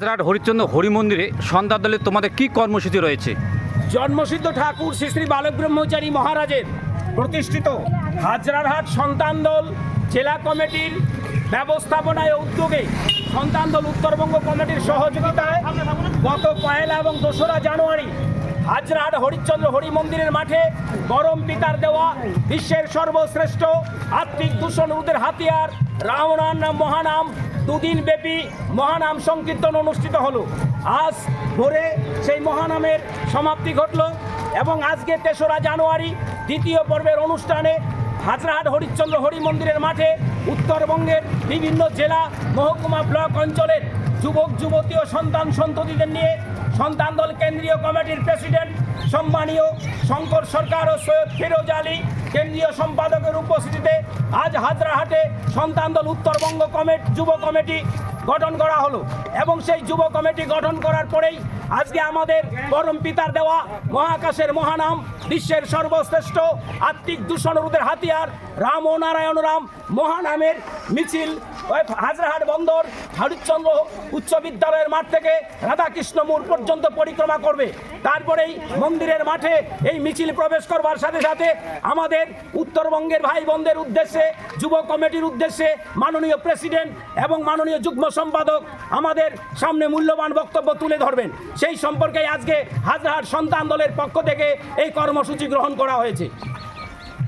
হাজরাট হরিশ্চন্দ্র হরি মন্দিরে সন্ধ্যা দলে তোমাদের কি কর্মসূচি রয়েছে? জন্মসিদ্ধ ঠাকুর শ্রী শ্রী বালক ব্রহ্মচারী মহারাজের প্রতিষ্ঠিত হাজরারহাট সন্তান দল জেলা কমিটির ব্যবস্থাপনায় উদ্যোগে সন্তান দল উত্তরবঙ্গ কমিটির সহযোগিতায় গত পয়লা এবং দোসরা জানুয়ারি হাজরাট হরিশ্চন্দ্র হরি মন্দিরের মাঠে গরম পিতার দেওয়া বিশ্বের সর্বশ্রেষ্ঠ আত্মিক দূষণ রোধের হাতিয়ার রামনাম মহানাম দুদিন ব্যাপী মহানাম সংকীর্তন অনুষ্ঠিত হলো। আজ ভোরে সেই মহানামের সমাপ্তি ঘটল এবং আজকে তেসরা জানুয়ারি, দ্বিতীয় পর্বের অনুষ্ঠানে হাজরাহাট হরিশ্চন্দ্র হরি মন্দিরের মাঠে উত্তরবঙ্গের বিভিন্ন জেলা, মহকুমা ব্লক অঞ্চলের যুবক, যুবতী ও সন্তান সন্ততিদের নিয়ে সন্তান দল কেন্দ্রীয় কমিটির প্রেসিডেন্ট, সম্মানীয় শঙ্কর সরকার ও সৈয়দ ফিরোজ আলী কেন্দ্রীয় সম্পাদকের উপস্থিতিতে আজ হাজরাহাটে সন্তান দল উত্তরবঙ্গ কমিটি যুব কমিটি গঠন করা হলো। এবং সেই যুব কমিটি গঠন করার পরেই আজকে আমাদের পরম পিতার দেওয়া মহাকাশের মহানাম, বিশ্বের সর্বশ্রেষ্ঠ আত্মিক দূষণ রোধের হাতিয়ার রাম ও নারায়ণ রাম মহানামের মিছিল হাজরাহাট বন্দর হরিশ্চন্দ্র উচ্চ বিদ্যালয়ের মাঠ থেকে রাধাকৃষ্ণ মোড় পর্যন্ত পরিক্রমা করবে। তারপরেই মন্দিরের মাঠে এই মিছিল প্রবেশ করবার সাথে সাথে আমাদের উত্তরবঙ্গের ভাই বোনদের উদ্দেশ্যে, যুব কমিটির উদ্দেশ্যে মাননীয় প্রেসিডেন্ট এবং মাননীয় যুগ্ম সম্পাদক আমাদের সামনে মূল্যবান বক্তব্য তুলে ধরবেন। সেই সম্পর্কে আজকে হাজার সন্তান দলের পক্ষ থেকে এই কর্মসূচি গ্রহণ করা হয়েছে।